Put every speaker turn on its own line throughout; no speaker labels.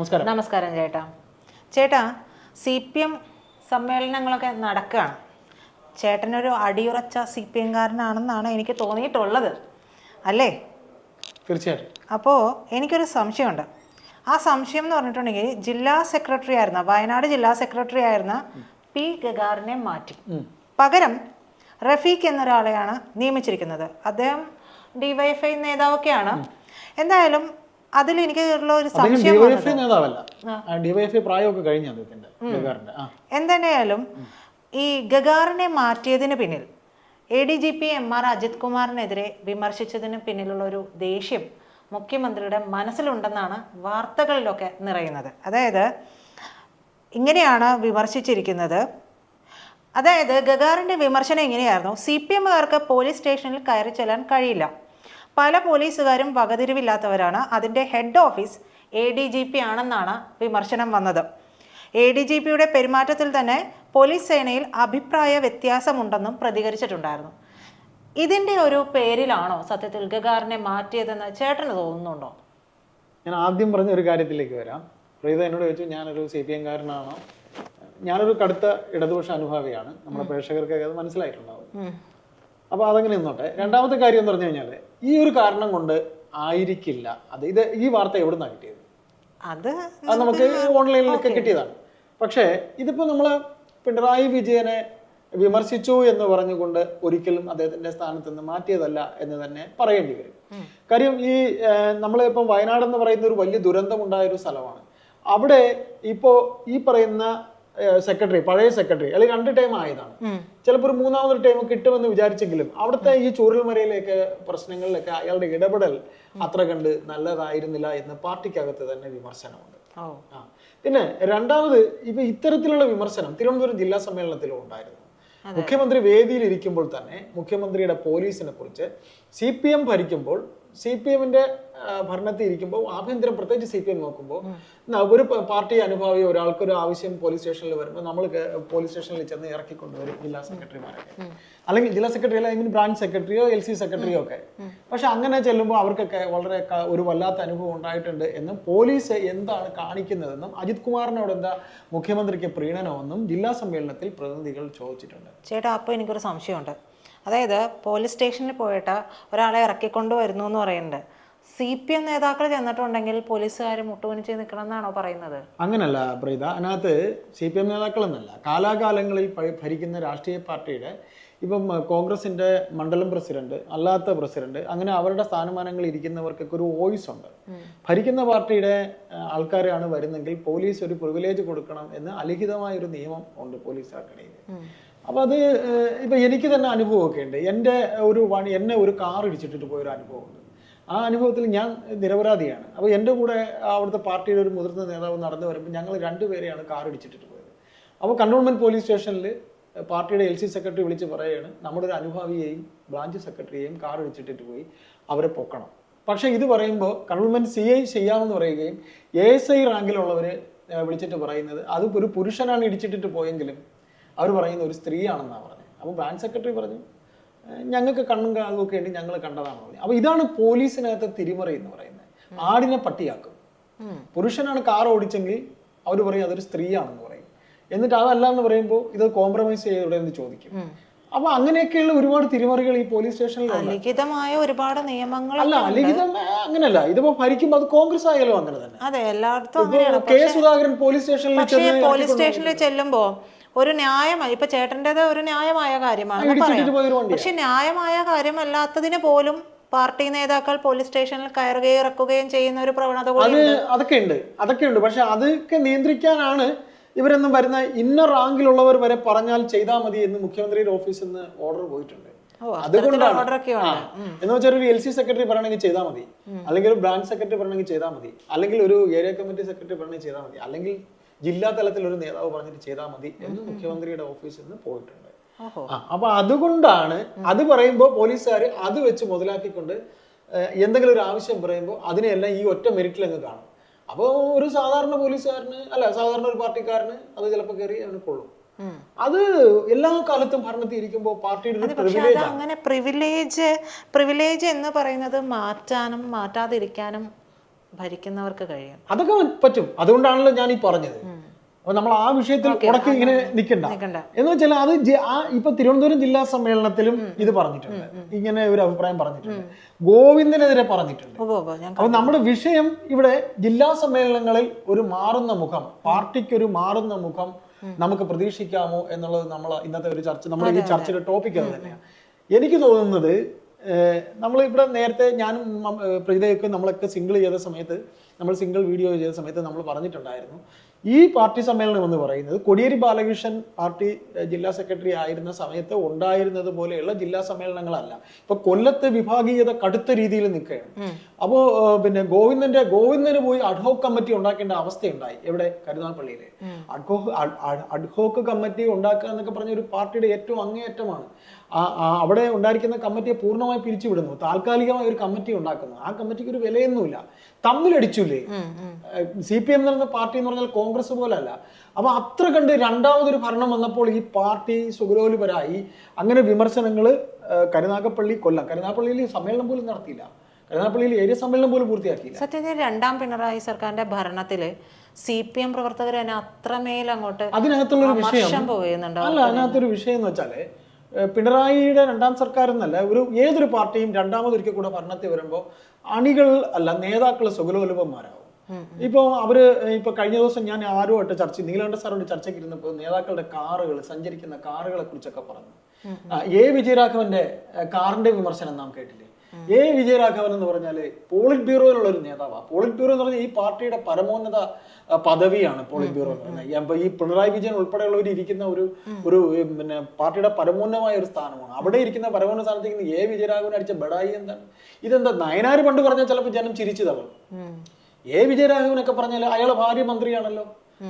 നമസ്കാരം.
നമസ്കാരം ചേട്ടാ. ചേട്ടാ സി പി എം സമ്മേളനങ്ങളൊക്കെ നടക്കുകയാണ്. ചേട്ടനൊരു അടിയുറച്ച സി പി എംകാരനാണെന്നാണ് എനിക്ക് തോന്നിയിട്ടുള്ളത്. അല്ലേ?
തീർച്ചയായിട്ടും.
അപ്പോൾ എനിക്കൊരു സംശയമുണ്ട്. ആ സംശയം എന്ന് പറഞ്ഞിട്ടുണ്ടെങ്കിൽ ജില്ലാ സെക്രട്ടറി ആയിരുന്ന വയനാട് ജില്ലാ സെക്രട്ടറി ആയിരുന്ന പി ഗഗാറിനെ മാറ്റി. പകരം റഫീഖ് എന്നൊരാളെയാണ് നിയമിച്ചിരിക്കുന്നത്. അദ്ദേഹം ഡിവൈഎഫ്ഐ നേതാവൊക്കെയാണ്. എന്തായാലും അതിൽ എനിക്ക് ഒരു സംശയം
നേതാവല്ല. പ്രായമൊക്കെ കഴിഞ്ഞ ആ.
ഈ ഗഗാറിനെ മാറ്റിയതിന് പിന്നിൽ A D G P M R Ajith കുമാറിനെതിരെ വിമർശിച്ചതിന് പിന്നിലുള്ള ഒരു ദേഷ്യം മുഖ്യമന്ത്രിയുടെ മനസ്സിലുണ്ടെന്നാണ് വാർത്തകളിലൊക്കെ നിറയുന്നത്. അതായത് ഇങ്ങനെയാണ് വിമർശിച്ചിരിക്കുന്നത്. അതായത് ഗഗാറിന്റെ വിമർശനം എങ്ങനെയായിരുന്നു? സി പി എമ്മുകാർക്ക് പോലീസ് സ്റ്റേഷനിൽ കയറി ചെല്ലാൻ കഴിയില്ല. പല പോലീസുകാരും വകതിരിവില്ലാത്തവരാണ്. അതിന്റെ head office A D G P ആണെന്നാണ് വിമർശനം വന്നത്. എ ഡി ജി പിയുടെ പെരുമാറ്റത്തിൽ തന്നെ പോലീസ് സേനയിൽ അഭിപ്രായ വ്യത്യാസമുണ്ടെന്നും പ്രതികരിച്ചിട്ടുണ്ടായിരുന്നു. ഇതിന്റെ ഒരു പേരിലാണോ സത്യത്തിൽ ഗഗാറിനെ മാറ്റിയതെന്ന് ചേട്ടന് തോന്നുന്നുണ്ടോ?
ഞാൻ ആദ്യം പറഞ്ഞ ഒരു കാര്യത്തിലേക്ക് വരാം. പ്രീത എന്നോട് ചോദിച്ചു ഞാനൊരു സി പി എംകാരനാണോ? ഞാനൊരു കടുത്ത ഇടതുപക്ഷ അനുഭാവിയാണ്. നമ്മുടെ പ്രേക്ഷകർക്കൊക്കെ അത് മനസ്സിലായിട്ടുണ്ടാവും. അപ്പോൾ അതങ്ങനെ നിന്നോട്ടെ. രണ്ടാമത്തെ കാര്യം എന്ന് പറഞ്ഞു കഴിഞ്ഞാൽ ഈ ഒരു കാരണം കൊണ്ട് ആയിരിക്കില്ല. അത് ഇത് ഈ വാർത്ത എവിടെ നിന്നാണ് കിട്ടിയത്?
അത്
അത് നമുക്ക് ഓൺലൈനിലൊക്കെ കിട്ടിയതാണ്. പക്ഷേ ഇതിപ്പോ നമ്മൾ പിണറായി വിജയനെ വിമർശിച്ചു എന്ന് പറഞ്ഞുകൊണ്ട് ഒരിക്കലും അദ്ദേഹത്തിന്റെ സ്ഥാനത്ത് നിന്ന് മാറ്റിയതല്ല എന്ന് തന്നെ പറയേണ്ടി വരും. കാര്യം ഈ നമ്മൾ നമ്മളിപ്പം വയനാട് എന്ന് പറയുന്ന ഒരു വലിയ ദുരന്തമുണ്ടായ ഒരു സ്ഥലമാണ്. അവിടെ ഇപ്പോ ഈ പറയുന്ന സെക്രട്ടറി പഴയ സെക്രട്ടറി അല്ലെങ്കിൽ രണ്ട് ടൈം ആയതാണ്. ചിലപ്പോൾ ഒരു മൂന്നാമതൊരു ടൈം കിട്ടുമെന്ന് വിചാരിച്ചെങ്കിലും അവിടുത്തെ ഈ ചൂരൽമലയിലേക്ക് പ്രശ്നങ്ങളിലൊക്കെ അയാളുടെ ഇടപെടൽ അത്ര കണ്ട് നല്ലതായിരുന്നില്ല എന്ന് പാർട്ടിക്കകത്ത് തന്നെ വിമർശനമുണ്ട്. പിന്നെ രണ്ടാമത് ഇപ്പൊ ഇത്തരത്തിലുള്ള വിമർശനം തിരുവനന്തപുരം ജില്ലാ സമ്മേളനത്തിലും ഉണ്ടായിരുന്നു. മുഖ്യമന്ത്രി വേദിയിൽ ഇരിക്കുമ്പോൾ തന്നെ മുഖ്യമന്ത്രിയുടെ പോലീസിനെ കുറിച്ച് സി പി എം ഭരിക്കുമ്പോൾ സി പി എമ്മിന്റെ ഭരണത്തിൽ ഇരിക്കുമ്പോൾ ആഭ്യന്തരം പ്രത്യേകിച്ച് സി പി എം നോക്കുമ്പോൾ ഒരു പാർട്ടി അനുഭാവി ഒരാൾക്ക് ഒരു ആവശ്യം പോലീസ് സ്റ്റേഷനിൽ വരുമ്പോൾ നമ്മൾ പോലീസ് സ്റ്റേഷനിൽ ചെന്ന് ഇറക്കിക്കൊണ്ടുവരും ജില്ലാ സെക്രട്ടറിമാരൊക്കെ അല്ലെങ്കിൽ ജില്ലാ സെക്രട്ടറി അല്ലെങ്കിൽ ബ്രാഞ്ച് സെക്രട്ടറിയോ എൽ സി സെക്രട്ടറിയോ ഒക്കെ. പക്ഷെ അങ്ങനെ ചെല്ലുമ്പോൾ അവർക്കൊക്കെ വളരെ ഒരു വല്ലാത്ത അനുഭവം ഉണ്ടായിട്ടുണ്ട് എന്നും പോലീസ് എന്താണ് കാണിക്കുന്നതെന്നും അജിത് കുമാറിനോട് എന്താ മുഖ്യമന്ത്രിക്ക് പ്രീണനമെന്നും ജില്ലാ സമ്മേളനത്തിൽ പ്രതിനിധികൾ ചോദിച്ചിട്ടുണ്ട്.
ചേട്ടാ അപ്പോൾ എനിക്കൊരു സംശയമുണ്ട്. അതായത് പോലീസ് സ്റ്റേഷനിൽ പോയിട്ട് ഒരാളെ ഇറക്കിക്കൊണ്ട് വരുന്നു എന്ന് പറയുന്നുണ്ട്. സി പി എം നേതാക്കൾ ചെന്നിട്ടുണ്ടെങ്കിൽ പോലീസുകാർ മുട്ടുകുനിച്ച് നിൽക്കണം എന്നാണോ പറയുന്നത്?
അങ്ങനല്ല പ്രീത. അതിനകത്ത് സി പി എം നേതാക്കൾ എന്നല്ല കാലാകാലങ്ങളിൽ ഭരിക്കുന്ന രാഷ്ട്രീയ പാർട്ടിയുടെ ഇപ്പം കോൺഗ്രസിന്റെ മണ്ഡലം പ്രസിഡന്റ് അല്ലാത്ത പ്രസിഡന്റ് അങ്ങനെ അവരുടെ സ്ഥാനമാനങ്ങളിൽ ഇരിക്കുന്നവർക്കൊക്കെ ഒരു വോയിസ് ഉണ്ട്. ഭരിക്കുന്ന പാർട്ടിയുടെ ആൾക്കാരാണ് വരുന്നെങ്കിൽ പോലീസ് ഒരു പ്രിവിലേജ് കൊടുക്കണം എന്ന് അലിഖിതമായ ഒരു നിയമം ഉണ്ട് പോലീസുകാർക്കിടയിൽ. അപ്പൊ അത് ഇപ്പൊ എനിക്ക് തന്നെ അനുഭവമൊക്കെ ഉണ്ട്. എന്റെ ഒരു എന്നെ ഒരു കാർ ഇടിച്ചിട്ടിട്ട് പോയൊരു അനുഭവമുണ്ട്. ആ അനുഭവത്തിൽ ഞാൻ നിരപരാധിയാണ്. അപ്പോൾ എന്റെ കൂടെ അവിടുത്തെ പാർട്ടിയുടെ ഒരു മുതിർന്ന നേതാവ് നടന്നു വരുമ്പോൾ ഞങ്ങൾ രണ്ടുപേരെയാണ് കാർ ഇടിച്ചിട്ടിട്ട് പോയത്. അപ്പോൾ കണ്ടോൺമെന്റ് പോലീസ് സ്റ്റേഷനിൽ പാർട്ടിയുടെ എൽ സി സെക്രട്ടറി വിളിച്ച് പറയുകയാണ് നമ്മുടെ ഒരു അനുഭാവിയെയും ബ്രാഞ്ച് സെക്രട്ടറിയെയും കാർ ഇടിച്ചിട്ടിട്ട് പോയി അവരെ പൊക്കണം. പക്ഷേ ഇത് പറയുമ്പോൾ കണ്ടോൺമെന്റ് സി ഐ ചെയ്യാമെന്ന് പറയുകയും എ എസ് ഐ റാങ്കിലുള്ളവർ വിളിച്ചിട്ട് പറയുന്നത് അത് ഒരു പുരുഷനാണ് ഇടിച്ചിട്ടിട്ട് പോയെങ്കിലും അവർ പറയുന്ന ഒരു സ്ത്രീയാണെന്നാണ് പറഞ്ഞത്. അപ്പോൾ ബ്രാഞ്ച് സെക്രട്ടറി പറഞ്ഞു "ഏഹ് ഞങ്ങൾക്ക് കണ്ണും കാതും ഒക്കെ ഉണ്ട് ഞങ്ങൾ കണ്ടതാണെന്ന് പറഞ്ഞു അപ്പോൾ ഇതാണ് പോലീസിനകത്തെ തിരിമറി എന്ന് പറയുന്നത്. ആടിനെ പട്ടിയാക്കും. പുരുഷനാണ് കാർ ഓടിച്ചെങ്കിൽ അവർ പറയും അതൊരു സ്ത്രീയാണെന്ന് പറയും. എന്നിട്ട് അതല്ല എന്ന് പറയുമ്പോൾ ഇത് കോംപ്രമൈസ് ചെയ്തൂടെ എന്ന് ചോദിക്കും. അപ്പൊ അങ്ങനെയൊക്കെയുള്ള ഒരുപാട് തിരിമറികൾ ഈ പോലീസ് സ്റ്റേഷനിൽ
ലിഖിതമായ ഒരുപാട് നിയമങ്ങൾ
അല്ല അലിഖിതം അങ്ങനല്ല അങ്ങനെയല്ല. ഇതിപ്പോ ഭരിക്കുമ്പോ അത് കോൺഗ്രസ് ആയാലും അങ്ങനെ തന്നെ.
അതെ എല്ലായിടത്തും
കെ സുധാകരൻ പോലീസ് സ്റ്റേഷനിൽ
പോലീസ് സ്റ്റേഷനിൽ ചെല്ലുമ്പോൾ ഒരു ന്യായമായി ഇപ്പൊ ചേട്ടന്റെത് ഒരു ന്യായമായ കാര്യമാണെന്ന്
ഇടിച്ചിട്ടിട്ട്
പറയാം.
പോയൊരു
പക്ഷെ ന്യായമായ കാര്യമല്ലാത്തതിന് പോലും പാർട്ടി നേതാക്കൾ പോലീസ് സ്റ്റേഷനിൽ കയറുകയും ഇറക്കുകയും ചെയ്യുന്ന ഒരു പ്രവണത
അത് അതൊക്കെ ഉണ്ട് അതൊക്കെ ഉണ്ട്. പക്ഷെ അതൊക്കെ നിയന്ത്രിക്കാനാണ് ഇവരൊന്നും വരുന്ന ഇന്ന റാങ്കിലുള്ളവർ വരെ പറഞ്ഞാൽ ചെയ്താൽ മതി എന്ന് മുഖ്യമന്ത്രിയുടെ ഓഫീസിൽ നിന്ന് ഓർഡർ പോയിട്ടുണ്ട്. അതുകൊണ്ടാണ്. എന്ന് വെച്ചാൽ ഒരു എൽ സി സെക്രട്ടറി പറയണമെങ്കിൽ ചെയ്താൽ മതി. അല്ലെങ്കിൽ ഒരു ബ്രാഞ്ച് സെക്രട്ടറി പറയണമെങ്കിൽ ചെയ്താൽ മതി. അല്ലെങ്കിൽ ഒരു ഏരിയ കമ്മിറ്റി സെക്രട്ടറി പറയണമെങ്കിൽ ചെയ്താൽ മതി. അല്ലെങ്കിൽ ജില്ലാ തലത്തിൽ ഒരു നേതാവ് പറഞ്ഞിട്ട് ചെയ്താൽ മതി എന്ന് മുഖ്യമന്ത്രിയുടെ ഓഫീസിൽ നിന്ന് പോയിട്ടുണ്ട്. അപ്പൊ അതുകൊണ്ടാണ് അത് പറയുമ്പോൾ പോലീസുകാർ അത് വെച്ച് മുതലാക്കിക്കൊണ്ട് എന്തെങ്കിലും ഒരു ആവശ്യം പറയുമ്പോൾ അതിനെല്ലാം ഈ ഒറ്റ മെറിറ്റിൽ അങ്ങ് കാണും. അപ്പോൾ ഒരു സാധാരണ പോലീസുകാരന് അല്ല സാധാരണ ഒരു പാർട്ടിക്കാരന് അത് ചിലപ്പോ കയറി അവന് കൊള്ളും. അത് എല്ലാ കാലത്തും ഭരണത്തിൽ ഇരിക്കുമ്പോൾ പാർട്ടിയുടെ
അങ്ങനെ പ്രിവിലേജ് പ്രിവിലേജ് എന്ന് പറയുന്നത് മാറ്റാനും മാറ്റാതിരിക്കാനും ഭരിക്കുന്നവർക്ക് കഴിയും.
അതൊക്കെ പറ്റും. അതുകൊണ്ടാണല്ലോ ഞാൻ ഈ പറഞ്ഞത് അപ്പൊ നമ്മൾ ആ വിഷയത്തിൽ ഉടക്കി ഇങ്ങനെ നിൽക്കണ്ട എന്ന് വെച്ചാൽ അത് ആ ഇപ്പൊ തിരുവനന്തപുരം ജില്ലാ സമ്മേളനത്തിലും ഇത് പറഞ്ഞിട്ടുണ്ട്. ഇങ്ങനെ ഒരു അഭിപ്രായം പറഞ്ഞിട്ടുണ്ട്. ഗോവിന്ദനെതിരെ പറഞ്ഞിട്ടുണ്ട്. അപ്പൊ നമ്മുടെ വിഷയം ഇവിടെ ജില്ലാ സമ്മേളനങ്ങളിൽ ഒരു മാറുന്ന മുഖം പാർട്ടിക്ക് ഒരു മാറുന്ന മുഖം നമുക്ക് പ്രതീക്ഷിക്കാമോ എന്നുള്ളത് നമ്മൾ ഇന്നത്തെ ഒരു ചർച്ച നമ്മുടെ ഈ ചർച്ചയുടെ ടോപ്പിക് അത് തന്നെയാണ്. എനിക്ക് തോന്നുന്നത് നമ്മൾ ഇവിടെ നേരത്തെ ഞാനും പ്രീതയൊക്കെ നമ്മളൊക്കെ സിംഗിൾ ചെയ്ത സമയത്ത് നമ്മൾ സിംഗിൾ വീഡിയോ ചെയ്ത സമയത്ത് നമ്മൾ പറഞ്ഞിട്ടുണ്ടായിരുന്നു. ഈ പാർട്ടി സമ്മേളനം എന്ന് പറയുന്നത് കൊടിയേരി ബാലകൃഷ്ണൻ പാർട്ടി ജില്ലാ സെക്രട്ടറി ആയിരുന്ന സമയത്ത് ഉണ്ടായിരുന്നത് പോലെയുള്ള ജില്ലാ സമ്മേളനങ്ങളല്ല. ഇപ്പൊ കൊല്ലത്ത് വിഭാഗീയത കടുത്ത രീതിയിൽ നിൽക്കുകയാണ്. അപ്പോ ഏഹ് പിന്നെ ഗോവിന്ദന്റെ ഗോവിന്ദന് പോയി അഡ്ഹോക്ക് കമ്മിറ്റി ഉണ്ടാക്കേണ്ട അവസ്ഥയുണ്ടായി എവിടെ കരുനാഗപ്പള്ളിയിൽ. അഡ്ഹോക്ക് അഡ്ഹോക്ക് കമ്മിറ്റി ഉണ്ടാക്കുക എന്നൊക്കെ പറഞ്ഞ ഒരു പാർട്ടിയുടെ ഏറ്റവും അങ്ങേയറ്റമാണ്. അവിടെ ഉണ്ടായിരിക്കുന്ന കമ്മിറ്റിയെ പൂർണമായി പിരിച്ചുവിടുന്നു. താൽക്കാലികമായി ഒരു കമ്മിറ്റി ഉണ്ടാക്കുന്നു. ആ കമ്മിറ്റിക്ക് ഒരു വിലയൊന്നുമില്ല. തമ്മിലടിച്ചില്ലേ. സി പി എം എന്ന പാർട്ടി എന്ന് പറഞ്ഞാൽ കോൺഗ്രസ് പോലല്ല. അപ്പൊ അത്ര കണ്ട് രണ്ടാമതൊരു ഭരണം വന്നപ്പോൾ ഈ പാർട്ടി സുഗലോലുപരായി. അങ്ങനെ വിമർശനങ്ങൾ കരുനാഗപ്പള്ളി കൊല്ലം. കരുനാഗപ്പള്ളിയിൽ സമ്മേളനം പോലും നടത്തിയില്ല. കരുനാഗപ്പള്ളിയിൽ ഏരിയ സമ്മേളനം പോലും പൂർത്തിയാക്കിയില്ല.
സത്യത്തിൽ രണ്ടാം പിണറായി സർക്കാരിന്റെ ഭരണത്തിൽ സി പി എം പ്രവർത്തകർ തന്നെ അത്രമേൽ അങ്ങോട്ട്
അതിനകത്തുള്ളൊരു വിഷയം. അല്ല അതിനകത്തൊരു വിഷയം എന്ന് വെച്ചാൽ പിണറായിയുടെ രണ്ടാം സർക്കാർ എന്നല്ല ഒരു ഏതൊരു പാർട്ടിയും രണ്ടാമതൊരിക്കൽ കൂടെ ഭരണത്തിൽ വരുമ്പോൾ അണികൾ അല്ല നേതാക്കൾ സുഗലോലുപന്മാരാവും ഇപ്പൊ അവർ ഇപ്പൊ കഴിഞ്ഞ ദിവസം ഞാൻ ആരുമായിട്ട് ചർച്ച നീലകണ്ഠ സാറോട് ചർച്ചയ്ക്ക് ഇരുന്നപ്പോൾ നേതാക്കളുടെ കാറുകൾ സഞ്ചരിക്കുന്ന കാറുകളെ കുറിച്ചൊക്കെ പറഞ്ഞു. എ. വിജയരാഘവന്റെ കാറിന്റെ വിമർശനം നാം കേട്ടില്ലേ? എ വിജയരാഘവൻ എന്ന് പറഞ്ഞാൽ പോളിറ്റ് ബ്യൂറോയിലുള്ള ഒരു നേതാവാണ് പോളിറ്റ് ബ്യൂറോ എന്ന് പറഞ്ഞാൽ ഈ പാർട്ടിയുടെ പരമോന്നത പദവിയാണ് പോളിറ്റ് ബ്യൂറോ എന്ന് പറഞ്ഞാൽ അപ്പൊ ഈ പിണറായി വിജയൻ ഉൾപ്പെടെയുള്ളവർ ഇരിക്കുന്ന ഒരു ഒരു പിന്നെ പാർട്ടിയുടെ പരമോന്നമായ ഒരു സ്ഥാനമാണ്. അവിടെ ഇരിക്കുന്ന പരമോന്നത സ്ഥാനത്തേക്ക് എ വിജയരാഘവൻ അടിച്ച ബഡായി എന്താണ്? ഇതെന്താ നയനാര് പണ്ട് പറഞ്ഞാൽ ചിലപ്പോൾ ജനം ചിരിച്ചു തള്ളും
ഉം.
എ വിജയരാഘവനൊക്കെ പറഞ്ഞാൽ അയാളെ ഭാര്യ മന്ത്രിയാണല്ലോ.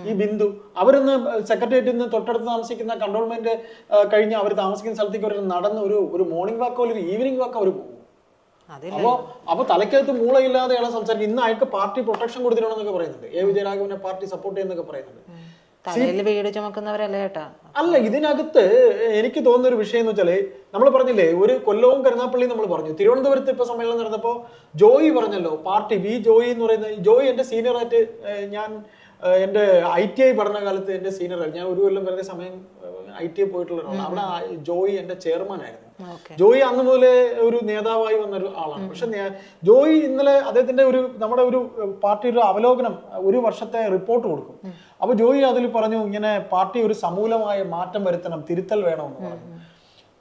ഈ ബിന്ദു. അവരൊന്ന് സെക്രട്ടേറിയറ്റിൽ നിന്ന് തൊട്ടടുത്ത് താമസിക്കുന്ന കണ്ടോൺമെന്റ് കഴിഞ്ഞ് അവർ താമസിക്കുന്ന സ്ഥലത്തേക്ക് അവർ നടന്ന് ഒരു ഒരു മോർണിംഗ് വാക്കോ ഒരു ഈവനിങ് വാക്കോ അവർ പോകും അപ്പോ അപ്പൊ തലയ്ക്കകത്ത് മൂളയില്ലാതെ സംസാരിക്കുന്നത് സംസാരിക്കും. ഇന്ന് അയാൾക്ക് പാർട്ടി പ്രൊട്ടക്ഷൻ കൊടുത്തിട്ടുണ്ടെന്നൊക്കെ പറയുന്നുണ്ട്. എ വിജയരാഘവനെ പാർട്ടി സപ്പോർട്ട് ചെയ്യുന്നൊക്കെ പറയുന്നുണ്ട്.
തലയിൽ വീട് ചുമക്കുന്നവരല്ലേ
അല്ല ഇതിനകത്ത് എനിക്ക് തോന്നുന്ന ഒരു വിഷയം എന്ന് വെച്ചാൽ നമ്മൾ പറഞ്ഞില്ലേ ഒരു കൊല്ലവും കരുനാപ്പള്ളി നമ്മൾ പറഞ്ഞു. തിരുവനന്തപുരത്ത് ഇപ്പൊ സമ്മേളനം നടന്നപ്പോ ജോയി പറഞ്ഞല്ലോ പാർട്ടി വി ജോയി എന്ന് പറയുന്ന ജോയി എന്റെ സീനിയർ ആയിട്ട് ഞാൻ എന്റെ എന്റെ ഐ ടി ഐ പഠനകാലത്ത് എന്റെ സീനിയർ ആയിരുന്നു. ഞാൻ ഒരു കൊല്ലം വെറുതെ സമയം ഐ ടി ഐ പോയിട്ടുള്ള ഒരാളാണ്. അവിടെ ജോയി എന്റെ ചെയർമാൻ ആയിരുന്നു. ജോയി അന്ന് മുതലേ ഒരു നേതാവായി വന്ന ഒരു ആളാണ് പക്ഷെ ജോയി ഇന്നലെ അദ്ദേഹത്തിന്റെ ഒരു നമ്മുടെ ഒരു പാർട്ടി ഒരു അവലോകനം ഒരു വർഷത്തെ റിപ്പോർട്ട് കൊടുക്കും. അപ്പൊ ജോയി അതിൽ പറഞ്ഞു ഇങ്ങനെ പാർട്ടി ഒരു സമൂലമായ മാറ്റം വരുത്തണം തിരുത്തൽ വേണമെന്ന് പറഞ്ഞു.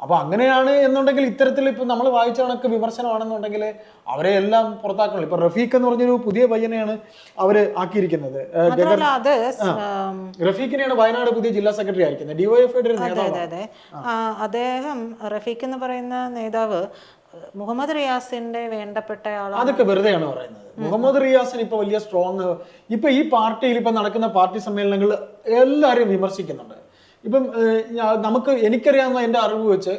അപ്പൊ അങ്ങനെയാണ് എന്നുണ്ടെങ്കിൽ ഇത്തരത്തിൽ ഇപ്പൊ നമ്മൾ വായിച്ച കണക്ക് വിമർശനമാണെന്നുണ്ടെങ്കിൽ അവരെ എല്ലാം പുറത്താക്കണം. ഇപ്പൊ റഫീഖ് എന്ന് പറഞ്ഞൊരു പുതിയ പയ്യനെയാണ് അവർ ആക്കിയിരിക്കുന്നത്. റഫീഖിനെയാണ് വയനാട് പുതിയ ജില്ലാ സെക്രട്ടറി ആയിരിക്കുന്നത്. ഡിവൈഎഫ്ഐയുടെ ഒരു
അതെ അദ്ദേഹം റഫീഖ് എന്ന് പറയുന്ന നേതാവ് മുഹമ്മദ് റിയാസിന്റെ വേണ്ടപ്പെട്ട ആളാണ്.
അതൊക്കെ വെറുതെയാണ് പറയുന്നത്. മുഹമ്മദ് റിയാസിന് ഇപ്പൊ വലിയ സ്ട്രോങ് ഇപ്പൊ ഈ പാർട്ടിയിൽ ഇപ്പൊ നടക്കുന്ന പാർട്ടി സമ്മേളനങ്ങളിൽ എല്ലാവരും വിമർശിക്കുന്നുണ്ട്. ഇപ്പം നമുക്ക് എനിക്കറിയാവുന്ന എന്റെ അറിവ് വെച്ച്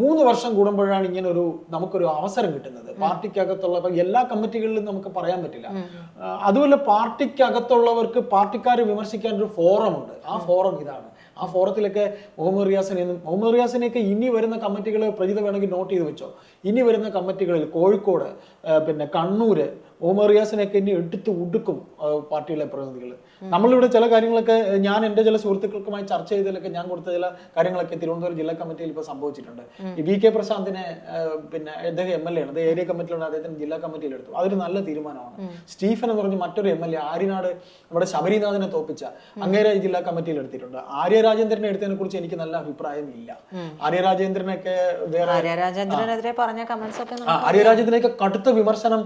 മൂന്ന് വർഷം കൂടുമ്പോഴാണ് ഇങ്ങനെ ഒരു നമുക്കൊരു അവസരം കിട്ടുന്നത്. പാർട്ടിക്കകത്തുള്ള എല്ലാ കമ്മിറ്റികളിലും നമുക്ക് പറയാൻ പറ്റില്ല. അതുപോലെ അതുമല്ല പാർട്ടിക്കകത്തുള്ളവർക്ക് പാർട്ടിക്കാരെ വിമർശിക്കാൻ ഒരു ഫോറം ഉണ്ട് ആ ഫോറം ഇതാണ്. ആ ഫോറത്തിലൊക്കെ മുഹമ്മദ് റിയാസിനെ മുഹമ്മദ് റിയാസിനെയൊക്കെ ഇനി വരുന്ന കമ്മിറ്റികൾ പ്രജിത വേണമെങ്കിൽ നോട്ട് ചെയ്ത് വെച്ചോ. ഇനി വരുന്ന കമ്മിറ്റികളിൽ കോഴിക്കോട് പിന്നെ കണ്ണൂർ ഓമർ റിയാസിനെയൊക്കെ ഇനി എടുത്ത് ഉടുക്കും പാർട്ടിയിലെ പ്രതിനിധികൾ നമ്മളിവിടെ ചില കാര്യങ്ങളൊക്കെ ഞാൻ എന്റെ ചില സുഹൃത്തുക്കൾക്കുമായി ചർച്ച ചെയ്തതിലൊക്കെ ഞാൻ കൊടുത്ത ചില കാര്യങ്ങളൊക്കെ തിരുവനന്തപുരം ജില്ലാ കമ്മിറ്റിയിൽ ഇപ്പോൾ സംഭവിച്ചിട്ടുണ്ട്. വി കെ പ്രശാന്തിനെ പിന്നെ അദ്ദേഹം എം എൽ എ ആണ്. അത് ഏരിയ കമ്മിറ്റിയിലാണ് അദ്ദേഹത്തിന് ജില്ലാ കമ്മിറ്റിയിൽ എടുത്തു. അതൊരു നല്ല തീരുമാനമാണ്. സ്റ്റീഫൻ എന്ന് പറഞ്ഞ മറ്റൊരു എം എൽ എ ആര്യനാട് നമ്മുടെ ശബരിനാഥിനെ തോപ്പിച്ച അങ്ങേര ജില്ലാ കമ്മിറ്റിയിൽ എടുത്തിട്ടുണ്ട്. ആര്യ രാജേന്ദ്രനെ എടുത്തതിനെ കുറിച്ച് എനിക്ക് നല്ല അഭിപ്രായം ഇല്ല. ആര്യ രാജേന്ദ്രനൊക്കെ വേറെ
പറഞ്ഞ കമന്റ്സ് ഒക്കെ
ആ, കടുത്ത വിമർശനം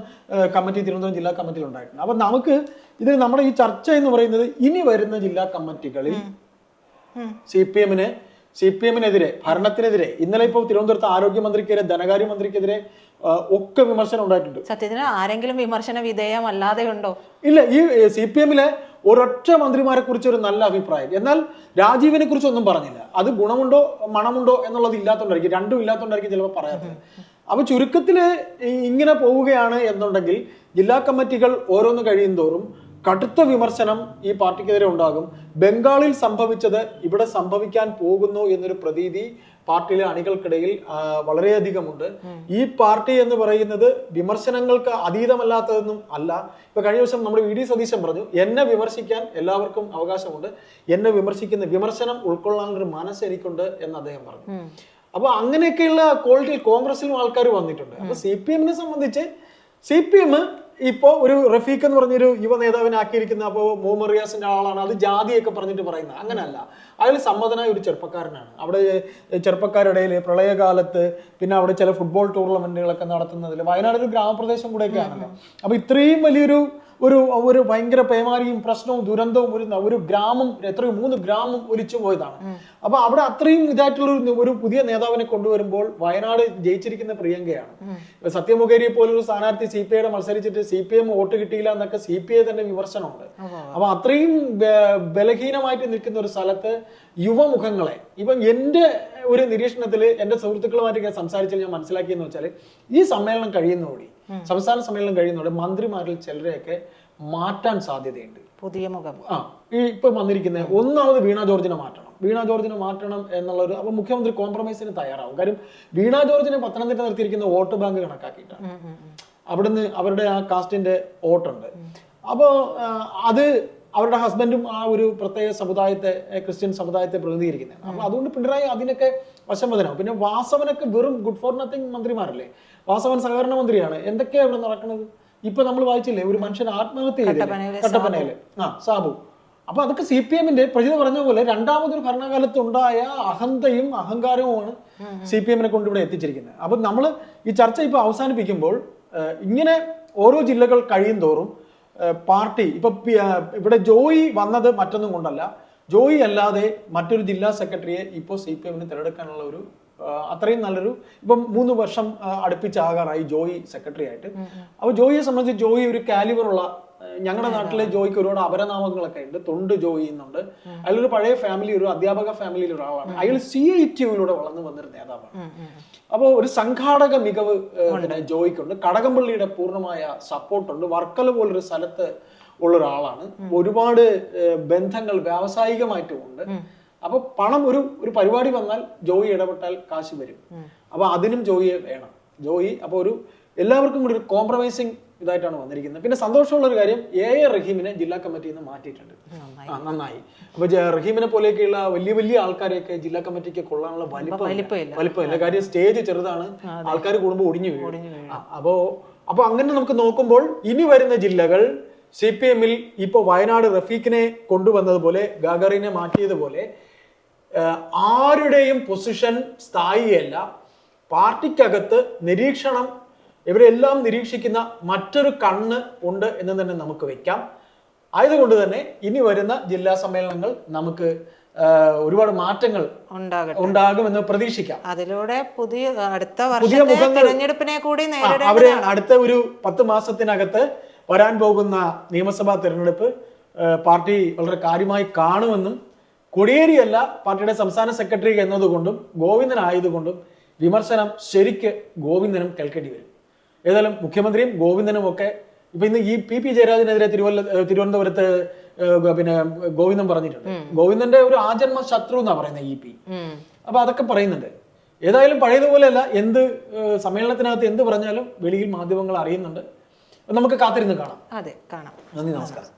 കമ്മിറ്റി തിരുവനന്തപുരം ജില്ലാ കമ്മിറ്റിയിൽ ഉണ്ടായിട്ടുണ്ട് അപ്പൊ നമുക്ക് ഇത് നമ്മുടെ ഈ ചർച്ച എന്ന് പറയുന്നത് ഇനി വരുന്ന ജില്ലാ കമ്മിറ്റികളിൽ. സി പി എമ്മിന് സി പി എമ്മിനെതിരെ ഭരണത്തിനെതിരെ ഇന്നലെ ഇപ്പോൾ തിരുവനന്തപുരത്ത് ആരോഗ്യമന്ത്രിക്കെതിരെ ധനകാര്യമന്ത്രിക്കെതിരെ ഒക്കെ വിമർശനം ഉണ്ടായിട്ടുണ്ട്.
സത്യത്തിന് ആരെങ്കിലും വിമർശന വിധേയമല്ലാതെ ഉണ്ടോ?
ഇല്ല ഈ സി പി എമ്മിലെ ഒരൊറ്റ മന്ത്രിമാരെ കുറിച്ച് ഒരു നല്ല അഭിപ്രായം. എന്നാൽ രാജീവിനെ കുറിച്ച് ഒന്നും പറഞ്ഞില്ല. അത് ഗുണമുണ്ടോ മണമുണ്ടോ എന്നുള്ളത് ഇല്ലാത്തോണ്ടായിരിക്കും. രണ്ടും ഇല്ലാത്തോണ്ടായിരിക്കും ചിലപ്പോൾ പറയാത്തത്. അപ്പൊ ചുരുക്കത്തിൽ ഇങ്ങനെ പോവുകയാണ് എന്നുണ്ടെങ്കിൽ ജില്ലാ കമ്മിറ്റികൾ ഓരോന്ന് കഴിയും തോറും കടുത്ത വിമർശനം ഈ പാർട്ടിക്കെതിരെ ഉണ്ടാകും. ബംഗാളിൽ സംഭവിച്ചത് ഇവിടെ സംഭവിക്കാൻ പോകുന്നു എന്നൊരു പ്രതീതി പാർട്ടിയിലെ അണികൾക്കിടയിൽ വളരെയധികമുണ്ട്. ഈ പാർട്ടി എന്ന് പറയുന്നത് വിമർശനങ്ങൾക്ക് അതീതമല്ലാത്തതെന്നും അല്ല. ഇപ്പൊ കഴിഞ്ഞ ദിവസം നമ്മുടെ വി ഡി സതീശൻ പറഞ്ഞു എന്നെ വിമർശിക്കാൻ എല്ലാവർക്കും അവകാശമുണ്ട്. എന്നെ വിമർശിക്കുന്ന വിമർശനം ഉൾക്കൊള്ളാനുള്ള ഒരു മനസ്സ് എനിക്കുണ്ട് എന്ന് അദ്ദേഹം പറഞ്ഞു. അപ്പൊ അങ്ങനെയൊക്കെയുള്ള ക്വാളിറ്റിയിൽ കോൺഗ്രസിലും ആൾക്കാർ വന്നിട്ടുണ്ട്. അപ്പൊ സി പി എമ്മിനെ സംബന്ധിച്ച് സി പി എം ഇപ്പോ ഒരു റഫീഖ് എന്ന് പറഞ്ഞൊരു യുവ നേതാവിനെ ആക്കിയിരിക്കുന്ന അപ്പോൾ മുഹമ്മദ് റിയാസിന്റെ ആളാണ്. അത് ജാതിയൊക്കെ പറഞ്ഞിട്ട് പറയുന്നത്. അങ്ങനെയല്ല അയാൾ സമ്മതനായ ഒരു ചെറുപ്പക്കാരനാണ്. അവിടെ ചെറുപ്പക്കാരുടെ പ്രളയകാലത്ത് പിന്നെ അവിടെ ചില ഫുട്ബോൾ ടൂർണമെന്റുകളൊക്കെ നടത്തുന്നതിൽ വയനാട് ഒരു ഗ്രാമപ്രദേശം കൂടെയൊക്കെ ആണല്ലോ അപ്പൊ ഇത്രയും വലിയൊരു ഒരു ഒരു ഭയങ്കര പേമാരിയും പ്രശ്നവും ദുരന്തവും ഒരു ഒരു ഗ്രാമം എത്രയോ മൂന്ന് ഗ്രാമം ഒലിച്ചു പോയതാണ്. അപ്പൊ അവിടെ അത്രയും ഇതായിട്ടുള്ള ഒരു- പുതിയ നേതാവിനെ കൊണ്ടുവരുമ്പോൾ വയനാട് ജയിച്ചിരിക്കുന്ന പ്രിയങ്കയാണ്. സത്യമുഖേരിയെ സത്യമൊകേരിയെ പോലൊരു സ്ഥാനാർത്ഥി സി പി ഐയുടെ മത്സരിച്ചിട്ട് സി പി എം വോട്ട് കിട്ടിയില്ല എന്നൊക്കെ സി പി ഐ തന്നെ വിമർശനമുണ്ട്. അപ്പൊ അത്രയും ബലഹീനമായിട്ട് നിൽക്കുന്ന ഒരു സ്ഥലത്ത് യുവമുഖങ്ങളെ. ഇപ്പം എന്റെ ഒരു നിരീക്ഷണത്തിൽ എന്റെ സുഹൃത്തുക്കളുമായിട്ട് ഞാൻ സംസാരിച്ചാൽ ഞാൻ മനസ്സിലാക്കിയെന്ന് വെച്ചാൽ ഈ സമ്മേളനം കഴിയുന്നതോടെ സംസ്ഥാന സമ്മേളനം കഴിയുന്നതോടെ മന്ത്രിമാരിൽ ചിലരെയൊക്കെ മാറ്റാൻ സാധ്യതയുണ്ട്.
പുതിയ മുഖം.
ആ ഈ ഇപ്പൊ വന്നിരിക്കുന്ന ഒന്നാമത് വീണ ജോർജിനെ മാറ്റണം. വീണ ജോർജിനെ മാറ്റണം എന്നുള്ള ഒരു അപ്പൊ മുഖ്യമന്ത്രി കോംപ്രമൈസിന് തയ്യാറാവും. കാര്യം വീണ ജോർജിനെ പത്തനംതിട്ട നിർത്തിയിരിക്കുന്ന വോട്ട് ബാങ്ക് കണക്കാക്കിയിട്ടാണ്. അവിടുന്ന് അവരുടെ ആ കാസ്റ്റിന്റെ വോട്ടുണ്ട്. അപ്പോൾ അത് അവരുടെ ഹസ്ബൻഡും ആ ഒരു പ്രത്യേക സമുദായത്തെ ക്രിസ്ത്യൻ സമുദായത്തെ പ്രതിനിധീകരിക്കുന്നത്. അപ്പൊ അതുകൊണ്ട് പിണറായി അതിനൊക്കെ വശംവദനാവും പിന്നെ വാസവനൊക്കെ വെറും ഗുഡ് ഫോർ നത്തിങ് മന്ത്രിമാരല്ലേ? വാസവൻ സഹകരണ മന്ത്രിയാണ്. എന്തൊക്കെയാ ഇവിടെ നടക്കുന്നത്? ഇപ്പൊ നമ്മൾ വായിച്ചില്ലേ ഒരു മനുഷ്യൻ ആത്മഹത്യ ചെയ്തില്ലേ?
കട്ടപ്പനയിലെ
ആ സാബു. അപ്പൊ അതൊക്കെ സി പി എമ്മിന്റെ പ്രജിത പറഞ്ഞ പോലെ രണ്ടാമതൊരു ഭരണകാലത്ത് ഉണ്ടായ അഹന്തയും അഹങ്കാരവുമാണ് സി പി എമ്മിനെ കൊണ്ട് ഇവിടെ എത്തിച്ചിരിക്കുന്നത്. അപ്പൊ നമ്മൾ ഈ ചർച്ച ഇപ്പൊ അവസാനിപ്പിക്കുമ്പോൾ ഇങ്ങനെ ഓരോ ജില്ലകൾ കഴിയും തോറും പാർട്ടി ഇപ്പൊ ഇവിടെ ജോയി വന്നത് മറ്റൊന്നും കൊണ്ടല്ല. ജോയി അല്ലാതെ മറ്റൊരു ജില്ലാ സെക്രട്ടറിയെ ഇപ്പോൾ സി പി എമ്മിന് തിരഞ്ഞെടുക്കാനുള്ള ഒരു അത്രയും നല്ലൊരു ഇപ്പം മൂന്ന് വർഷം അടുപ്പിച്ചാകാറായി ജോയി സെക്രട്ടറി ആയിട്ട് അപ്പോൾ ജോയിയെ സംബന്ധിച്ച് ജോയി ഒരു കാലിബറുള്ള ഞങ്ങളുടെ നാട്ടിലെ ജോയിക്ക് ഒരുപാട് അപരനാമങ്ങളൊക്കെ ഉണ്ട്. തൊണ്ട് ജോയി എന്നുണ്ട്. അയാളൊരു പഴയ ഫാമിലി ഒരു അധ്യാപക ഫാമിലിയിൽ ഒരാളാണ് അയാൾ സി ഐ ടിയിലൂടെ വളർന്നു വന്നൊരു നേതാവാണ്. അപ്പോൾ ഒരു സംഘാടക മികവ് ജോയിക്കുണ്ട്. കടകംപള്ളിയുടെ പൂർണമായ സപ്പോർട്ടുണ്ട്. വർക്കല പോലൊരു സ്ഥലത്ത് ഉള്ള ഒരാളാണ് ഒരുപാട് ബന്ധങ്ങൾ വ്യാവസായികമായിട്ടും ഉണ്ട്. അപ്പൊ പണം ഒരു ഒരു പരിപാടി വന്നാൽ ജോയി ഇടപെട്ടാൽ കാശ് വരും. അപ്പൊ അതിനും ജോയിയെ വേണം. ജോയി അപ്പൊ ഒരു എല്ലാവർക്കും കൂടി ഒരു കോംപ്രമൈസിങ് ഇതായിട്ടാണ് വന്നിരിക്കുന്നത്. പിന്നെ സന്തോഷമുള്ള ഒരു കാര്യം എ എ റഹീമിനെ ജില്ലാ കമ്മിറ്റിയിൽ നിന്ന് മാറ്റിയിട്ടുണ്ട്.
നന്നായി.
ആ നന്നായി. അപ്പൊ റഹീമിനെ പോലെയൊക്കെയുള്ള വലിയ വലിയ ആൾക്കാരെയൊക്കെ ജില്ലാ കമ്മിറ്റിക്ക് കൊള്ളാനുള്ള വലിപ്പം
വലിപ്പമില്ല.
കാര്യം സ്റ്റേജ് ചെറുതാണ്. ആൾക്കാർ കൂടുമ്പോൾ ഒടിഞ്ഞു വീഴും. അപ്പോ അപ്പൊ അങ്ങനെ നമുക്ക് നോക്കുമ്പോൾ ഇനി വരുന്ന ജില്ലകൾ സി പി എമ്മിൽ ഇപ്പൊ വയനാട് റഫീഖിനെ കൊണ്ടുവന്നതുപോലെ ഗാഗറിനെ മാറ്റിയതുപോലെ ആരുടെയും പൊസിഷൻ സ്ഥായിയല്ല. പാർട്ടിക്കകത്ത് നിരീക്ഷണം ഇവരെല്ലാം നിരീക്ഷിക്കുന്ന മറ്റൊരു കണ്ണ് ഉണ്ട് എന്ന് തന്നെ നമുക്ക് വെക്കാം. ആയതുകൊണ്ട് തന്നെ ഇനി വരുന്ന ജില്ലാ സമ്മേളനങ്ങൾ നമുക്ക് ഒരുപാട് മാറ്റങ്ങൾ ഉണ്ടാകുമെന്ന് പ്രതീക്ഷിക്കാം.
അതിലൂടെ പുതിയ അടുത്ത
പുതിയ
തിരഞ്ഞെടുപ്പിനെ കൂടി
അവർ അടുത്ത ഒരു പത്ത് മാസത്തിനകത്ത് വരാൻ പോകുന്ന നിയമസഭാ തിരഞ്ഞെടുപ്പ് പാർട്ടി വളരെ കാര്യമായി കാണുമെന്നും കൊടിയേരിയല്ല പാർട്ടിയുടെ സംസ്ഥാന സെക്രട്ടറി എന്നതുകൊണ്ടും ഗോവിന്ദനായതുകൊണ്ടും വിമർശനം ശരിക്ക് ഗോവിന്ദനും കേൾക്കേണ്ടി വരും. ഏതായാലും മുഖ്യമന്ത്രിയും ഗോവിന്ദനും ഒക്കെ ഇപ്പൊ ഇന്ന് ഈ പി പി ജയരാജനെതിരെ തിരുവല്ല തിരുവനന്തപുരത്ത് പിന്നെ ഗോവിന്ദൻ പറഞ്ഞിട്ടുണ്ട്. ഗോവിന്ദന്റെ ഒരു ആജന്മ ശത്രു എന്നാ പറയുന്നത് ഇ പി. അപ്പൊ അതൊക്കെ പറയുന്നുണ്ട്. ഏതായാലും പഴയതുപോലെയല്ല എന്ത് സമ്മേളനത്തിനകത്ത് എന്ത് പറഞ്ഞാലും വെളിയിൽ മാധ്യമങ്ങൾ അറിയുന്നുണ്ട്. നമുക്ക് കാത്തിരുന്ന് കാണാം.
അതെ കാണാം.
നന്ദി നമസ്കാരം.